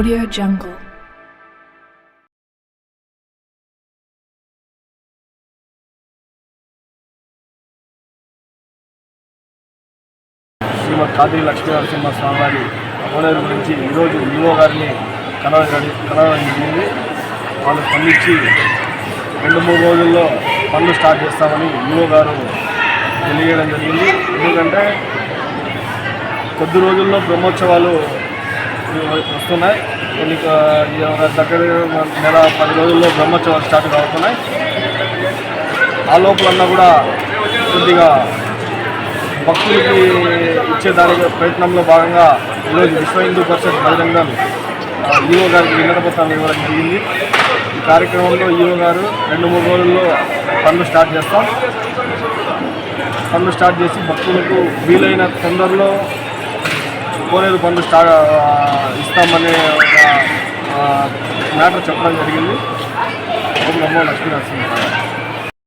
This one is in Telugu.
Audio Jungle. శ్రీమద్ కాదిరి లక్ష్మీ నరసింహ స్వామి వారి గురించి ఈరోజు ఈవో గారిని కలవడం కలవడం జరిగింది వాళ్ళు స్పందించి రెండు మూడు రోజుల్లో పనులు స్టార్ట్ చేస్తామని ఈవో గారు తెలియడం జరిగింది ఎందుకంటే కొద్ది రోజుల్లో బ్రహ్మోత్సవాలు వస్తున్నాయి. కొన్ని దగ్గర నెల పది రోజుల్లో బ్రహ్మోత్సవాలు స్టార్ట్ కావుతున్నాయి ఆ లోపలన్నా కూడా కొద్దిగా భక్తులకి ఇచ్చేదానికి ప్రయత్నంలో భాగంగా ఈరోజు విశ్వ హిందూ పరిషత్ బహిరంగం ఈఓ ఈవో గారికి విన్నతపత్రాలు ఇవ్వడం జరిగింది. ఈ కార్యక్రమంలో ఈవో గారు రెండు మూడు రోజుల్లో పనులు స్టార్ట్ చేస్తాం. పనులు స్టార్ట్ చేసి భక్తులకు వీలైన తొందరలో కోనేరు పనులు స్టార్ట్ ఇస్తామనే ఒక మ్యాటర్ చెప్పడం జరిగింది. ఓం నమో లక్ష్మీ నరసింహ